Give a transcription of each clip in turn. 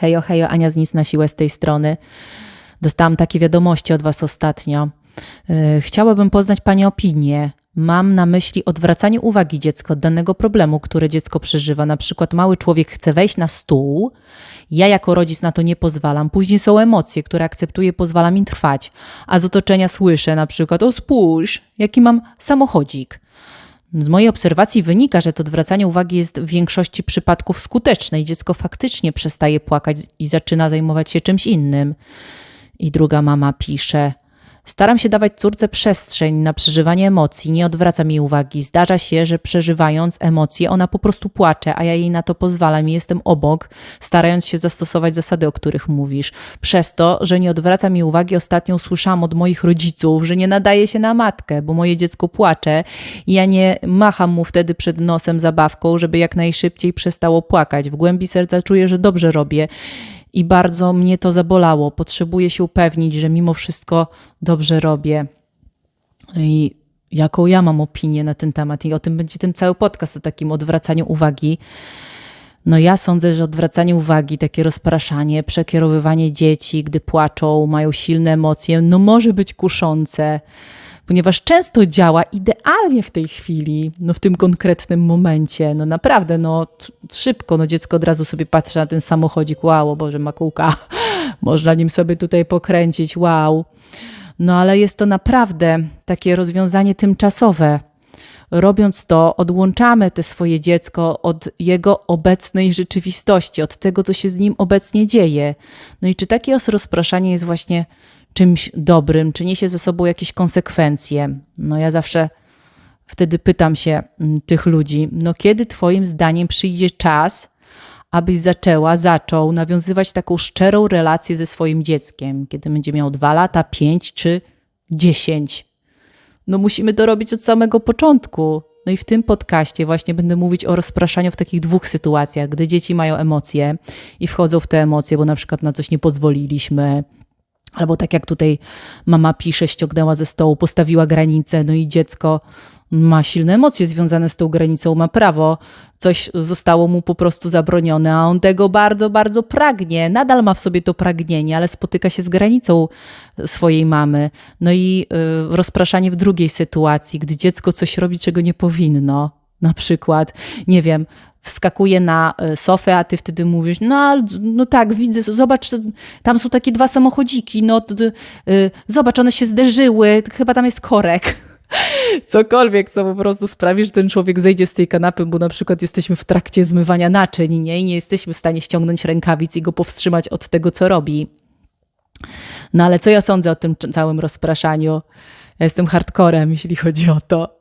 Hejo, hejo, Ania z nic na siłę z tej strony. Dostałam takie wiadomości od Was ostatnio. Yy, chciałabym poznać Pani opinię. Mam na myśli odwracanie uwagi dziecka od danego problemu, który dziecko przeżywa. Na przykład mały człowiek chce wejść na stół, ja jako rodzic na to nie pozwalam. Później są emocje, które akceptuję, pozwalam im trwać. A z otoczenia słyszę na przykład, o spójrz, jaki mam samochodzik. Z mojej obserwacji wynika, że to odwracanie uwagi jest w większości przypadków skuteczne i dziecko faktycznie przestaje płakać i zaczyna zajmować się czymś innym. I druga mama pisze: Staram się dawać córce przestrzeń na przeżywanie emocji, nie odwracam jej uwagi. Zdarza się, że przeżywając emocje, ona po prostu płacze, a ja jej na to pozwalam i jestem obok, starając się zastosować zasady, o których mówisz. Przez to, że nie odwracam jej uwagi, ostatnio usłyszałam od moich rodziców, że nie nadaje się na matkę, bo moje dziecko płacze i ja nie macham mu wtedy przed nosem zabawką, żeby jak najszybciej przestało płakać. W głębi serca czuję, że dobrze robię i bardzo mnie to zabolało. Potrzebuję się upewnić, że mimo wszystko dobrze robię. I jaką ja mam opinię na ten temat, i o tym będzie ten cały podcast, o takim odwracaniu uwagi. No ja sądzę, że odwracanie uwagi, takie rozpraszanie, przekierowywanie dzieci, gdy płaczą, mają silne emocje, no może być kuszące ponieważ często działa idealnie w tej chwili, no w tym konkretnym momencie. No naprawdę, no szybko, no dziecko od razu sobie patrzy na ten samochodzik, wow, Boże, ma kółka, można nim sobie tutaj pokręcić, wow. No ale jest to naprawdę takie rozwiązanie tymczasowe. Robiąc to, odłączamy te swoje dziecko od jego obecnej rzeczywistości, od tego, co się z nim obecnie dzieje. No i czy takie rozpraszanie jest właśnie czymś dobrym, czy niesie ze sobą jakieś konsekwencje. No ja zawsze wtedy pytam się mm, tych ludzi, no kiedy Twoim zdaniem przyjdzie czas, abyś zaczęła, zaczął nawiązywać taką szczerą relację ze swoim dzieckiem, kiedy będzie miał dwa lata, pięć czy dziesięć. No musimy to robić od samego początku. No i w tym podcaście właśnie będę mówić o rozpraszaniu w takich dwóch sytuacjach, gdy dzieci mają emocje i wchodzą w te emocje, bo na przykład na coś nie pozwoliliśmy, Albo tak jak tutaj mama pisze, ściągnęła ze stołu, postawiła granicę, no i dziecko ma silne emocje związane z tą granicą, ma prawo, coś zostało mu po prostu zabronione, a on tego bardzo, bardzo pragnie. Nadal ma w sobie to pragnienie, ale spotyka się z granicą swojej mamy. No i y, rozpraszanie w drugiej sytuacji, gdy dziecko coś robi, czego nie powinno. Na przykład, nie wiem, wskakuje na e, sofę, a ty wtedy mówisz, no, no tak, widzę, zobacz, tam są takie dwa samochodziki, no y, zobacz, one się zderzyły, chyba tam jest korek. Cokolwiek, co po prostu sprawi, że ten człowiek zejdzie z tej kanapy, bo na przykład jesteśmy w trakcie zmywania naczyń nie? i nie jesteśmy w stanie ściągnąć rękawic i go powstrzymać od tego, co robi. No ale co ja sądzę o tym całym rozpraszaniu? Ja jestem hardcorem, jeśli chodzi o to.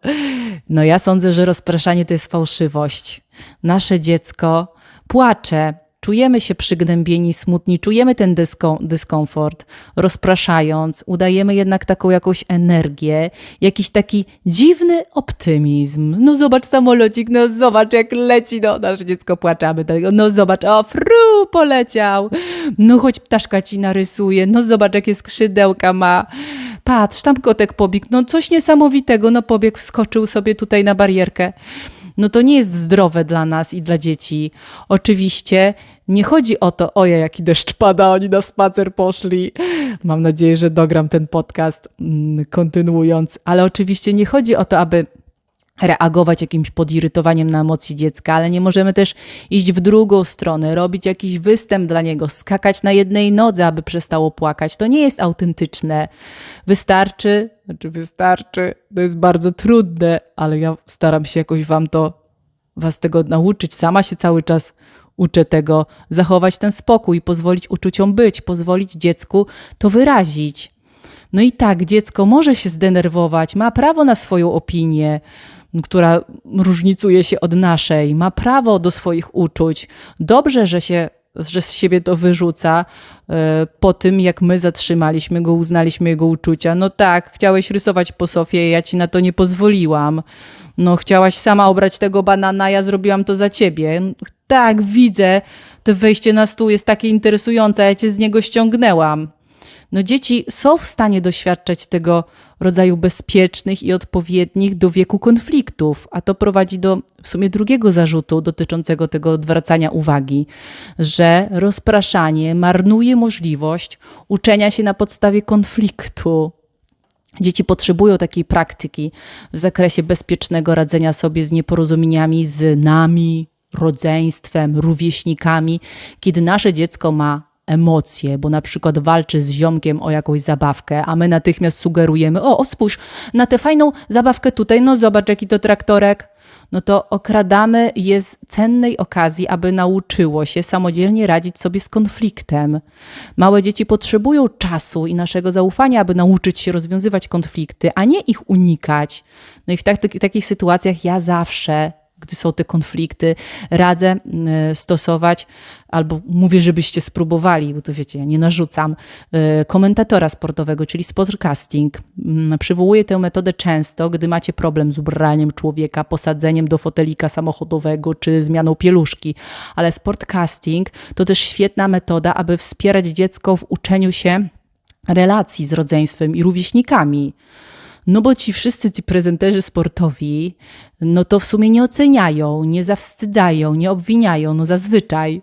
No ja sądzę, że rozpraszanie to jest fałszywość. Nasze dziecko płacze, czujemy się przygnębieni, smutni, czujemy ten dysko, dyskomfort, rozpraszając, udajemy jednak taką jakąś energię, jakiś taki dziwny optymizm. No zobacz samolocik, no zobacz jak leci, no nasze dziecko płaczamy, no zobacz, o fru, poleciał, no choć ptaszka ci narysuje, no zobacz jakie skrzydełka ma patrz, tam kotek pobiegł, no coś niesamowitego, no pobiegł, wskoczył sobie tutaj na barierkę. No to nie jest zdrowe dla nas i dla dzieci. Oczywiście nie chodzi o to, oje, jaki deszcz pada, oni na spacer poszli. Mam nadzieję, że dogram ten podcast mm, kontynuując, ale oczywiście nie chodzi o to, aby reagować jakimś podirytowaniem na emocje dziecka, ale nie możemy też iść w drugą stronę, robić jakiś występ dla niego, skakać na jednej nodze, aby przestało płakać. To nie jest autentyczne. Wystarczy, znaczy wystarczy, to jest bardzo trudne, ale ja staram się jakoś wam to, was tego nauczyć. Sama się cały czas uczę tego, zachować ten spokój, pozwolić uczuciom być, pozwolić dziecku to wyrazić. No i tak, dziecko może się zdenerwować, ma prawo na swoją opinię, która różnicuje się od naszej, ma prawo do swoich uczuć. Dobrze, że się że z siebie to wyrzuca e, po tym, jak my zatrzymaliśmy go, uznaliśmy jego uczucia. No tak, chciałeś rysować po Sofie, ja ci na to nie pozwoliłam. No chciałaś sama obrać tego banana, ja zrobiłam to za ciebie. Tak, widzę, to wejście na stół jest takie interesujące, ja cię z niego ściągnęłam. No dzieci są w stanie doświadczać tego rodzaju bezpiecznych i odpowiednich do wieku konfliktów, a to prowadzi do w sumie drugiego zarzutu dotyczącego tego odwracania uwagi, że rozpraszanie marnuje możliwość uczenia się na podstawie konfliktu. Dzieci potrzebują takiej praktyki w zakresie bezpiecznego radzenia sobie z nieporozumieniami z nami, rodzeństwem, rówieśnikami, kiedy nasze dziecko ma emocje, bo na przykład walczy z ziomkiem o jakąś zabawkę, a my natychmiast sugerujemy, o, o spójrz, na tę fajną zabawkę tutaj, no zobacz jaki to traktorek, no to okradamy je z cennej okazji, aby nauczyło się samodzielnie radzić sobie z konfliktem. Małe dzieci potrzebują czasu i naszego zaufania, aby nauczyć się rozwiązywać konflikty, a nie ich unikać. No i w tak, takich sytuacjach ja zawsze gdy są te konflikty, radzę y, stosować, albo mówię, żebyście spróbowali, bo to wiecie, ja nie narzucam, y, komentatora sportowego, czyli sportcasting. Mm, przywołuję tę metodę często, gdy macie problem z ubraniem człowieka, posadzeniem do fotelika samochodowego czy zmianą pieluszki, ale sportcasting to też świetna metoda, aby wspierać dziecko w uczeniu się relacji z rodzeństwem i rówieśnikami. No bo ci wszyscy ci prezenterzy sportowi, no to w sumie nie oceniają, nie zawstydzają, nie obwiniają, no zazwyczaj.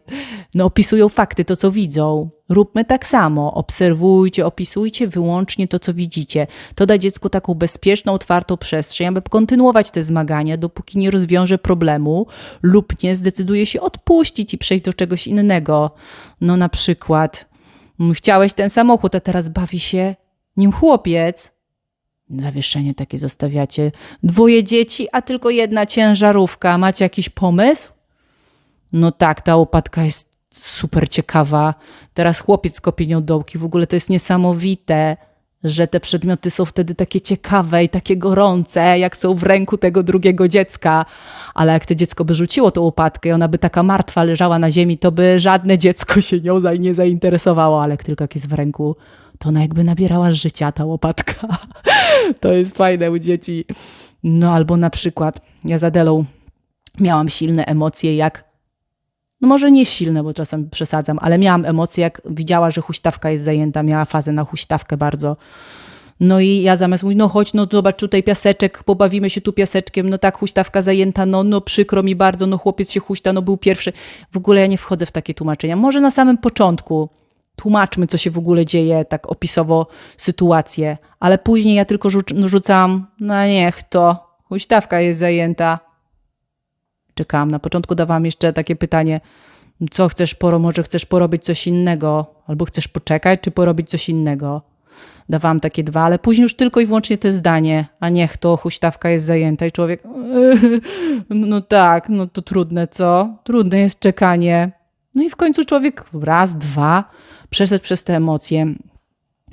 No opisują fakty, to co widzą. Róbmy tak samo. Obserwujcie, opisujcie wyłącznie to, co widzicie. To da dziecku taką bezpieczną, otwartą przestrzeń, aby kontynuować te zmagania, dopóki nie rozwiąże problemu lub nie zdecyduje się odpuścić i przejść do czegoś innego. No na przykład, chciałeś ten samochód, a teraz bawi się nim chłopiec zawieszenie takie zostawiacie. Dwoje dzieci, a tylko jedna ciężarówka. Macie jakiś pomysł? No tak, ta łopatka jest super ciekawa. Teraz chłopiec kopie nią dołki. W ogóle to jest niesamowite, że te przedmioty są wtedy takie ciekawe i takie gorące, jak są w ręku tego drugiego dziecka. Ale jak to dziecko by rzuciło tą łopatkę i ona by taka martwa leżała na ziemi, to by żadne dziecko się nią nie zainteresowało. Ale jak tylko jak jest w ręku to ona jakby nabierała życia, ta łopatka. to jest fajne u dzieci. No albo na przykład ja z Adelą miałam silne emocje, jak no może nie silne, bo czasem przesadzam, ale miałam emocje, jak widziała, że huśtawka jest zajęta, miała fazę na huśtawkę bardzo. No i ja zamiast mówić, no chodź, no zobacz tutaj piaseczek, pobawimy się tu piaseczkiem, no tak, huśtawka zajęta, no, no przykro mi bardzo, no chłopiec się huśta, no był pierwszy. W ogóle ja nie wchodzę w takie tłumaczenia. Może na samym początku, tłumaczmy, co się w ogóle dzieje, tak opisowo sytuację, ale później ja tylko rzucam, no niech to, huśtawka jest zajęta. Czekałam, na początku dawałam jeszcze takie pytanie, co chcesz, poro, może chcesz porobić coś innego, albo chcesz poczekać, czy porobić coś innego. Dawałam takie dwa, ale później już tylko i wyłącznie to zdanie, a niech to, huśtawka jest zajęta i człowiek, no tak, no to trudne, co? Trudne jest czekanie. No i w końcu człowiek raz, dwa, przeszedł przez te emocje,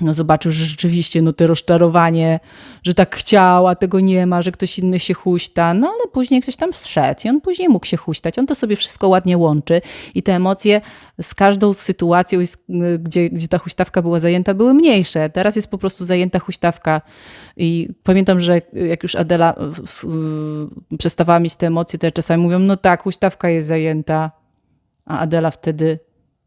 no zobaczył, że rzeczywiście no te rozczarowanie, że tak chciał, a tego nie ma, że ktoś inny się huśta, no ale później ktoś tam zszedł i on później mógł się huśtać, on to sobie wszystko ładnie łączy i te emocje z każdą sytuacją, gdzie, gdzie ta huśtawka była zajęta, były mniejsze. Teraz jest po prostu zajęta huśtawka. I pamiętam, że jak już Adela przestawała mieć te emocje, to ja czasami mówią, no tak, huśtawka jest zajęta, a Adela wtedy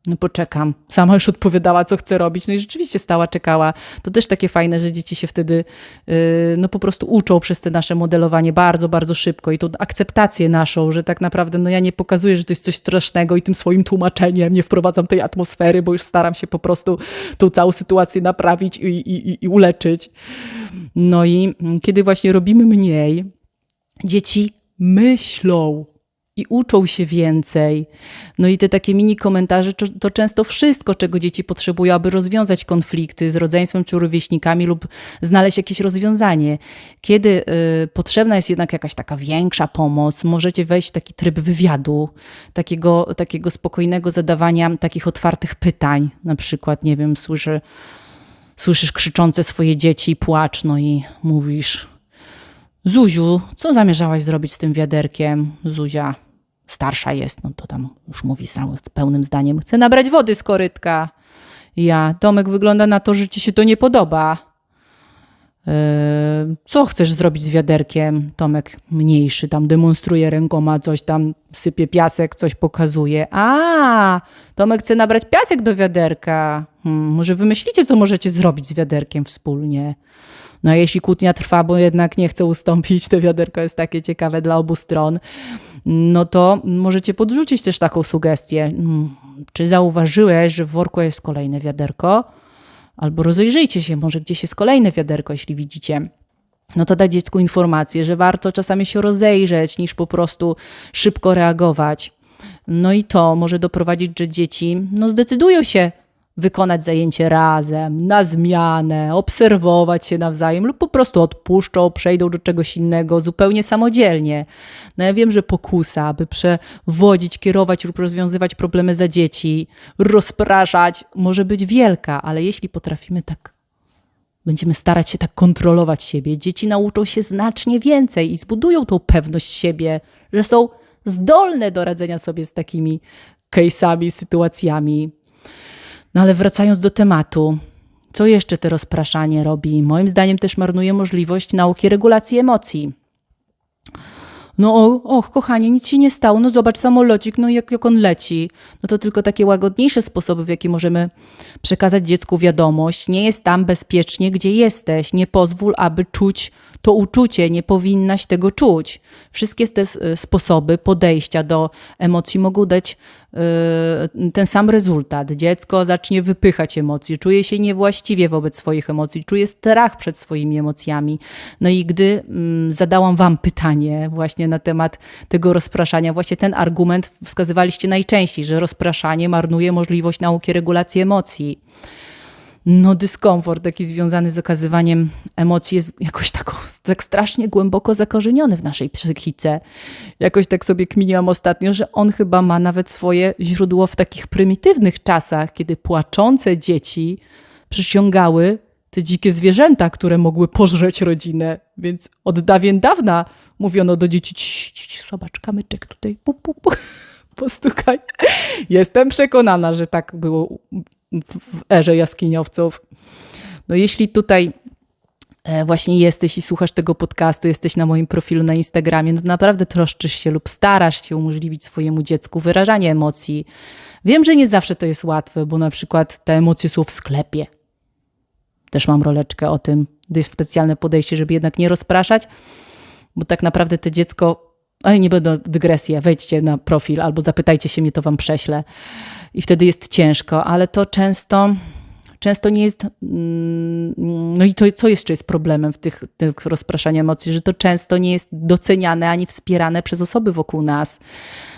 no poczekam. Sama już odpowiadała, co chce robić. No i rzeczywiście stała, czekała. To też takie fajne, że dzieci się wtedy yy, no po prostu uczą przez te nasze modelowanie bardzo, bardzo szybko i tą akceptację naszą, że tak naprawdę no ja nie pokazuję, że to jest coś strasznego i tym swoim tłumaczeniem nie wprowadzam tej atmosfery, bo już staram się po prostu tą całą sytuację naprawić i, i, i uleczyć. No i kiedy właśnie robimy mniej, dzieci myślą, i uczą się więcej. No i te takie mini komentarze to, to, często wszystko, czego dzieci potrzebują, aby rozwiązać konflikty z rodzeństwem czy rówieśnikami lub znaleźć jakieś rozwiązanie. Kiedy y, potrzebna jest jednak jakaś taka większa pomoc, możecie wejść w taki tryb wywiadu, takiego, takiego spokojnego zadawania takich otwartych pytań. Na przykład, nie wiem, słyszę, słyszysz krzyczące swoje dzieci i płacz, no i mówisz... Zuziu, co zamierzałaś zrobić z tym wiaderkiem? Zuzia, starsza jest, no to tam już mówi sam pełnym zdaniem, chcę nabrać wody z korytka. Ja, Tomek, wygląda na to, że ci się to nie podoba. Co chcesz zrobić z wiaderkiem? Tomek mniejszy tam demonstruje rękoma, coś tam sypie piasek, coś pokazuje. A, Tomek chce nabrać piasek do wiaderka. Hmm, może wymyślicie, co możecie zrobić z wiaderkiem wspólnie. No jeśli kłótnia trwa, bo jednak nie chce ustąpić, to wiaderko jest takie ciekawe dla obu stron, no to możecie podrzucić też taką sugestię. Hmm, czy zauważyłeś, że w worku jest kolejne wiaderko? Albo rozejrzyjcie się, może gdzieś jest kolejne wiaderko, jeśli widzicie no to dać dziecku informację, że warto czasami się rozejrzeć, niż po prostu szybko reagować. No i to może doprowadzić, że dzieci no, zdecydują się wykonać zajęcie razem, na zmianę, obserwować się nawzajem lub po prostu odpuszczą, przejdą do czegoś innego zupełnie samodzielnie. No ja wiem, że pokusa, aby przewodzić, kierować lub rozwiązywać problemy za dzieci, rozpraszać, może być wielka, ale jeśli potrafimy tak będziemy starać się tak kontrolować siebie, dzieci nauczą się znacznie więcej i zbudują tą pewność siebie, że są zdolne do radzenia sobie z takimi case'ami, sytuacjami. No ale wracając do tematu, co jeszcze to rozpraszanie robi? Moim zdaniem też marnuje możliwość nauki regulacji emocji. No och, kochanie, nic się nie stało, no zobacz samolocik, no jak, jak on leci. No to tylko takie łagodniejsze sposoby, w jaki możemy przekazać dziecku wiadomość. Nie jest tam bezpiecznie, gdzie jesteś. Nie pozwól, aby czuć to uczucie, nie powinnaś tego czuć. Wszystkie te sposoby podejścia do emocji mogą dać yy, ten sam rezultat. Dziecko zacznie wypychać emocje, czuje się niewłaściwie wobec swoich emocji, czuje strach przed swoimi emocjami. No i gdy yy, zadałam Wam pytanie właśnie na temat tego rozpraszania, właśnie ten argument wskazywaliście najczęściej, że rozpraszanie marnuje możliwość nauki regulacji emocji no dyskomfort taki związany z okazywaniem emocji jest jakoś tak, tak strasznie głęboko zakorzeniony w naszej psychice. Jakoś tak sobie kminiłam ostatnio, że on chyba ma nawet swoje źródło w takich prymitywnych czasach, kiedy płaczące dzieci przyciągały te dzikie zwierzęta, które mogły pożreć rodzinę. Więc od dawien dawna mówiono do dzieci, zobacz, kamyczek tutaj, pu, pu, pu, postukaj. Jestem przekonana, że tak było w erze jaskiniowców. No jeśli tutaj e, właśnie jesteś i słuchasz tego podcastu, jesteś na moim profilu na Instagramie, no naprawdę troszczysz się lub starasz się umożliwić swojemu dziecku wyrażanie emocji. Wiem, że nie zawsze to jest łatwe, bo na przykład te emocje są w sklepie. Też mam roleczkę o tym, gdyż specjalne podejście, żeby jednak nie rozpraszać, bo tak naprawdę to dziecko, ale nie będą dygresje, wejdźcie na profil albo zapytajcie się mnie, to wam prześlę i wtedy jest ciężko, ale to często, często nie jest. Mm, no i to, co jeszcze jest problemem w tych, tych rozpraszaniu emocji, że to często nie jest doceniane ani wspierane przez osoby wokół nas.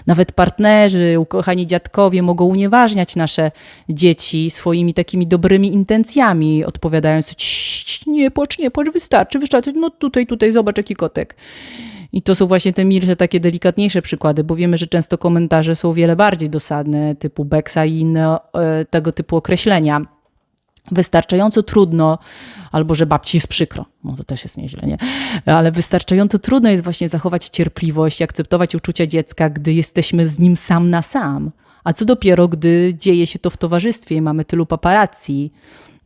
Nawet partnerzy, ukochani dziadkowie mogą unieważniać nasze dzieci swoimi takimi dobrymi intencjami, odpowiadając: nie płacz, nie płacz, wystarczy, wystarczy, no tutaj, tutaj, zobacz jaki kotek. I to są właśnie te milsze, takie delikatniejsze przykłady, bo wiemy, że często komentarze są wiele bardziej dosadne, typu beksa i inne e, tego typu określenia. Wystarczająco trudno, albo że babci jest przykro, no to też jest nieźle, nie? Ale wystarczająco trudno jest właśnie zachować cierpliwość, akceptować uczucia dziecka, gdy jesteśmy z nim sam na sam. A co dopiero, gdy dzieje się to w towarzystwie i mamy tylu paparazzi,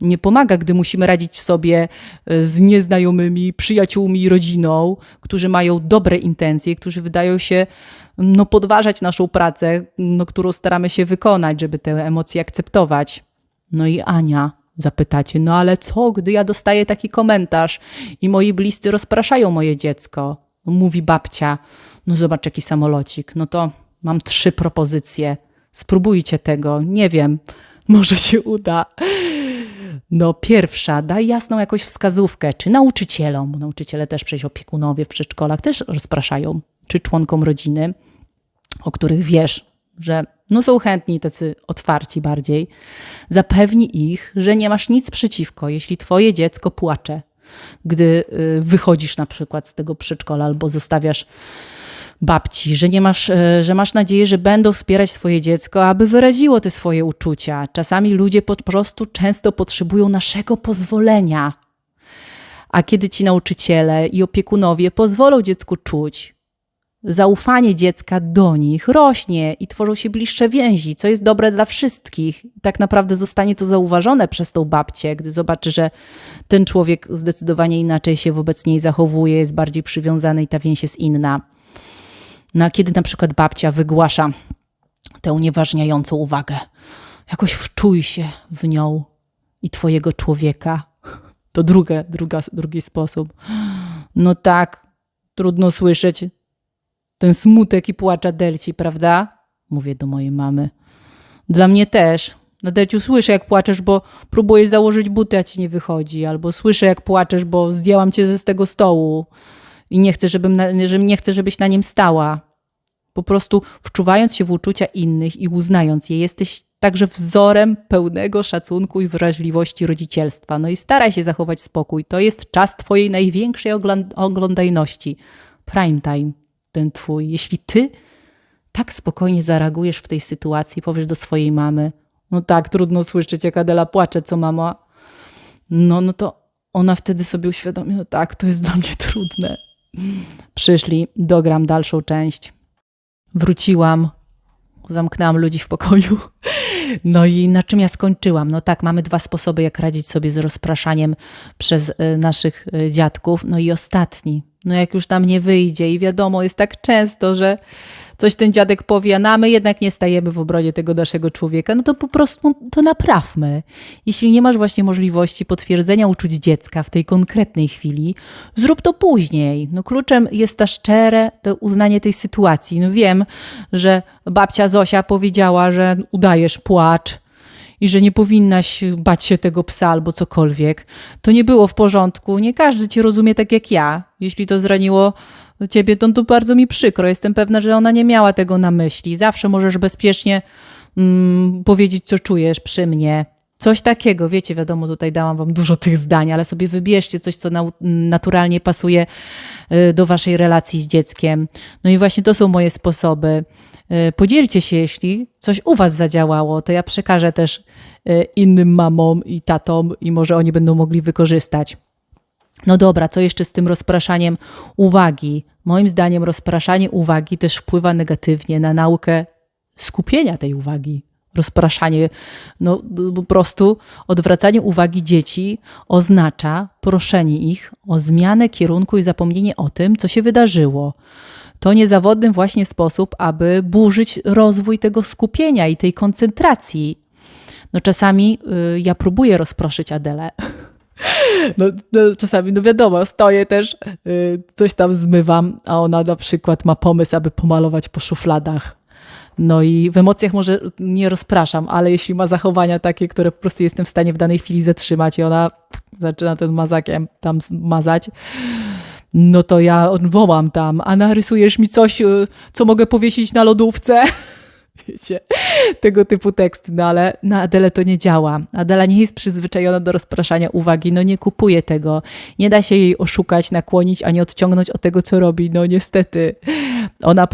nie pomaga, gdy musimy radzić sobie e, z nieznajomymi, przyjaciółmi i rodziną, którzy mają dobre intencje, którzy wydają się no, podważać naszą pracę, no, którą staramy się wykonać, żeby te emocje akceptować. No i Ania, zapytacie, no ale co, gdy ja dostaję taki komentarz i moi bliscy rozpraszają moje dziecko? No, mówi babcia, no zobacz jaki samolocik, no to mam trzy propozycje. Spróbujcie tego, nie wiem, może się uda. No pierwsza, daj jasną jakąś wskazówkę, czy nauczycielom, nauczyciele też przecież opiekunowie w przedszkolach też rozpraszają, czy członkom rodziny, o których wiesz, że no są chętni, tacy otwarci bardziej, zapewnij ich, że nie masz nic przeciwko, jeśli twoje dziecko płacze, gdy y, wychodzisz na przykład z tego przedszkola albo zostawiasz babci, że nie masz, e, że masz nadzieję, że będą wspierać twoje dziecko, aby wyraziło te swoje uczucia. Czasami ludzie po prostu często potrzebują naszego pozwolenia. A kiedy ci nauczyciele i opiekunowie pozwolą dziecku czuć, zaufanie dziecka do nich rośnie i tworzą się bliższe więzi, co jest dobre dla wszystkich. Tak naprawdę zostanie to zauważone przez tą babcię, gdy zobaczy, że ten człowiek zdecydowanie inaczej się wobec niej zachowuje, jest bardziej przywiązany i ta więź jest inna. No a kiedy na przykład babcia wygłasza tę unieważniającą uwagę, jakoś wczuj się w nią i twojego człowieka. To druga, druga, drugi sposób. No tak, trudno słyszeć ten smutek i płacz Adelci, prawda? Mówię do mojej mamy. Dla mnie też. Adelciu, słyszę jak płaczesz, bo próbujesz założyć buty, a ci nie wychodzi. Albo słyszę jak płaczesz, bo zdjęłam cię ze tego stołu i nie chcę, żebym na, że nie chcę, żebyś na nim stała. Po prostu wczuwając się w uczucia innych i uznając je, jesteś także wzorem pełnego szacunku i wrażliwości rodzicielstwa. No i staraj się zachować spokój. To jest czas Twojej największej oglądajności. Prime time, ten Twój. Jeśli Ty tak spokojnie zareagujesz w tej sytuacji, powiesz do swojej mamy, no tak, trudno słyszeć, jak Adela płacze, co mama. No, no to ona wtedy sobie uświadomi, no tak, to jest dla mnie trudne. Przyszli, dogram dalszą część. Wróciłam, zamknęłam ludzi w pokoju. No i na czym ja skończyłam? No tak, mamy dwa sposoby, jak radzić sobie z rozpraszaniem przez y, naszych y, dziadków. No i ostatni, no jak już tam nie wyjdzie i wiadomo, jest tak często, że coś ten dziadek powie, no a my jednak nie stajemy w obronie tego naszego człowieka, no to po prostu to naprawmy. Jeśli nie masz właśnie możliwości potwierdzenia uczuć dziecka w tej konkretnej chwili, zrób to później. No kluczem jest ta szczere to uznanie tej sytuacji. No wiem, że babcia Zosia powiedziała, że udajesz płacz, i że nie powinnaś bać się tego psa albo cokolwiek. To nie było w porządku. Nie każdy cię rozumie tak jak ja. Jeśli to zraniło ciebie, to, to bardzo mi przykro. Jestem pewna, że ona nie miała tego na myśli. Zawsze możesz bezpiecznie mm, powiedzieć, co czujesz przy mnie. Coś takiego, wiecie, wiadomo, tutaj dałam wam dużo tych zdań, ale sobie wybierzcie coś, co na, naturalnie pasuje y, do waszej relacji z dzieckiem. No i właśnie to są moje sposoby. Y, podzielcie się, jeśli coś u was zadziałało, to ja przekażę też y, innym mamom i tatom i może oni będą mogli wykorzystać. No dobra, co jeszcze z tym rozpraszaniem uwagi? Moim zdaniem rozpraszanie uwagi też wpływa negatywnie na naukę skupienia tej uwagi. Rozpraszanie, no po prostu odwracanie uwagi dzieci oznacza proszenie ich o zmianę kierunku i zapomnienie o tym, co się wydarzyło. To niezawodny właśnie sposób, aby burzyć rozwój tego skupienia i tej koncentracji. No czasami y, ja próbuję rozproszyć Adelę No, no, czasami, no wiadomo, stoję też, y, coś tam zmywam, a ona na przykład ma pomysł, aby pomalować po szufladach. No i w emocjach może nie rozpraszam, ale jeśli ma zachowania takie, które po prostu jestem w stanie w danej chwili zatrzymać i ona zaczyna ten mazakiem tam mazać, no to ja wołam tam, a narysujesz mi coś, y, co mogę powiesić na lodówce? Wiecie, tego typu teksty, no ale na Adele to nie działa. Adela nie jest przyzwyczajona do rozpraszania uwagi, no nie kupuje tego. Nie da się jej oszukać, nakłonić, ani odciągnąć od tego, co robi, no niestety. Ona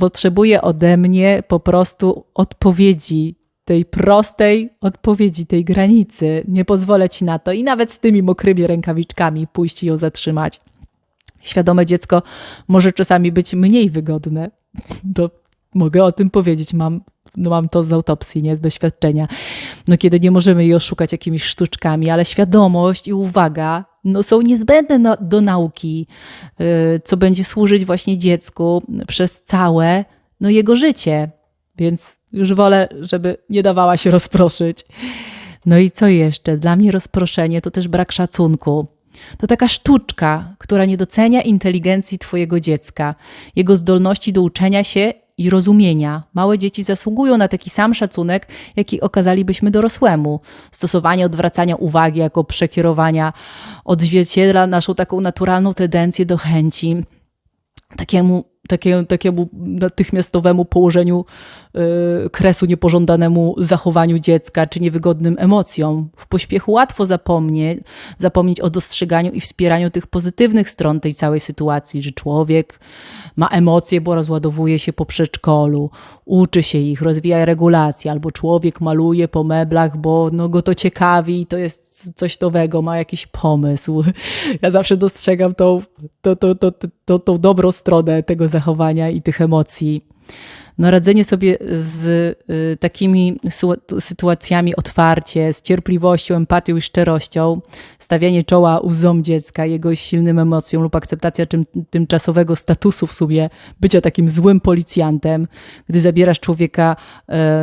potrzebuje ode mnie po prostu odpowiedzi, tej prostej odpowiedzi, tej granicy. Nie pozwolę ci na to i nawet z tymi mokrymi rękawiczkami pójść i ją zatrzymać. Świadome dziecko może czasami być mniej wygodne do mogę o tym powiedzieć, mam, no mam to z autopsji, nie z doświadczenia. No kiedy nie możemy jej oszukać jakimiś sztuczkami, ale świadomość i uwaga no, są niezbędne no, do nauki, yy, co będzie służyć właśnie dziecku przez całe no, jego życie. Więc już wolę, żeby nie dawała się rozproszyć. No i co jeszcze? Dla mnie rozproszenie to też brak szacunku. To taka sztuczka, która nie docenia inteligencji Twojego dziecka, jego zdolności do uczenia się i rozumienia. Małe dzieci zasługują na taki sam szacunek, jaki okazalibyśmy dorosłemu. Stosowanie odwracania uwagi jako przekierowania odzwierciedla naszą taką naturalną tendencję do chęci, takiemu takie, takiemu natychmiastowemu położeniu y, kresu niepożądanemu zachowaniu dziecka czy niewygodnym emocjom. W pośpiechu łatwo zapomnieć, zapomnieć o dostrzeganiu i wspieraniu tych pozytywnych stron tej całej sytuacji, że człowiek ma emocje, bo rozładowuje się po przedszkolu, uczy się ich, rozwija regulacje, albo człowiek maluje po meblach, bo no, go to ciekawi i to jest coś nowego, ma jakiś pomysł. Ja zawsze dostrzegam tą, tą, tą, tą, tą, tą dobrą stronę tego zachowania i tych emocji no radzenie sobie z y, takimi sytuacjami otwarcie, z cierpliwością, empatią i szczerością, stawianie czoła łzom dziecka, jego silnym emocjom lub akceptacja tym, tymczasowego statusu w sumie bycia takim złym policjantem, gdy zabierasz człowieka,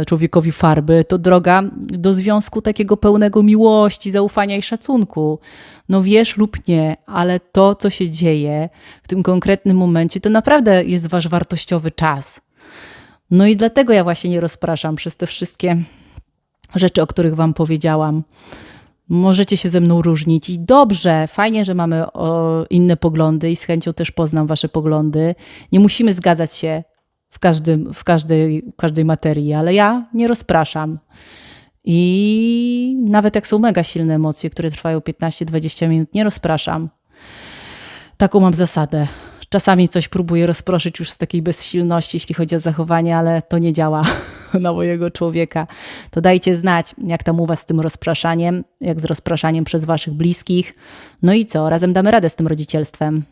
y, człowiekowi farby, to droga do związku takiego pełnego miłości, zaufania i szacunku. No wiesz lub nie, ale to, co się dzieje w tym konkretnym momencie, to naprawdę jest wasz wartościowy czas. No i dlatego ja właśnie nie rozpraszam przez te wszystkie rzeczy, o których Wam powiedziałam. Możecie się ze mną różnić i dobrze, fajnie, że mamy inne poglądy i z chęcią też poznam Wasze poglądy. Nie musimy zgadzać się w, każdym, w, każdej, każdej materii, ale ja nie rozpraszam. I nawet jak są mega silne emocje, które trwają 15-20 minut, nie rozpraszam. Taką mam zasadę. Czasami coś próbuję rozproszyć już z takiej bezsilności, jeśli chodzi o zachowanie, ale to nie działa na mojego człowieka. To dajcie znać, jak tam u Was z tym rozpraszaniem, jak z rozpraszaniem przez Waszych bliskich. No i co, razem damy radę z tym rodzicielstwem.